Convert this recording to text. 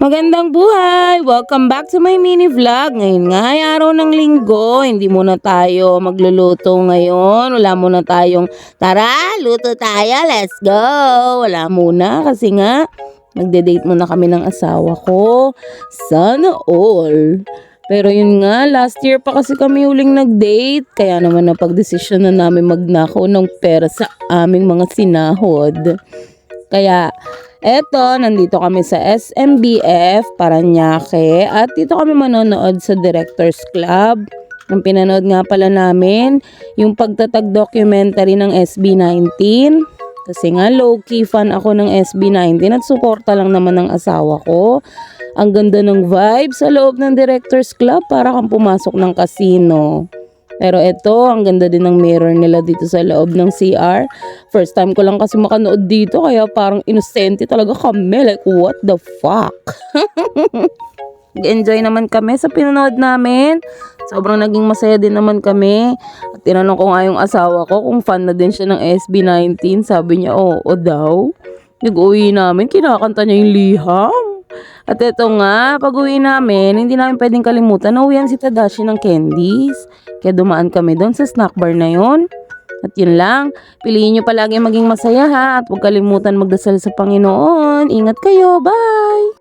Magandang buhay! Welcome back to my mini vlog. Ngayon nga ay araw ng linggo. Hindi muna tayo magluluto ngayon. Wala muna tayong, tara, luto tayo, let's go! Wala muna kasi nga, magde-date muna kami ng asawa ko. Sana all. Pero yun nga, last year pa kasi kami huling nag-date. Kaya naman napag-desisyon na namin magnakaw ng pera sa aming mga sinahod. Kaya, eto, nandito kami sa SMBF, Paranaque, at dito kami manonood sa Directors Club. Ang pinanood nga pala namin, yung pagtatag documentary ng SB19. Kasi nga, low-key fan ako ng SB19 at suporta lang naman ng asawa ko. Ang ganda ng vibe sa loob ng Directors Club para kang pumasok ng casino. Pero eto, ang ganda din ng mirror nila dito sa loob ng CR. First time ko lang kasi makanood dito, kaya parang inosente talaga kami. Like, what the fuck? Nag-enjoy naman kami sa pinanood namin. Sobrang naging masaya din naman kami. At tinanong ko nga yung asawa ko kung fan na din siya ng SB19. Sabi niya, oo daw. Nag-uwi namin, kinakanta niya yung liham. At ito nga, pag uwi namin, hindi namin pwedeng kalimutan na uwihan si Tadashi ng candies. Kaya dumaan kami doon sa snack bar na yon. At yun lang, piliin nyo palagi maging masaya ha at huwag kalimutan magdasal sa Panginoon. Ingat kayo, bye!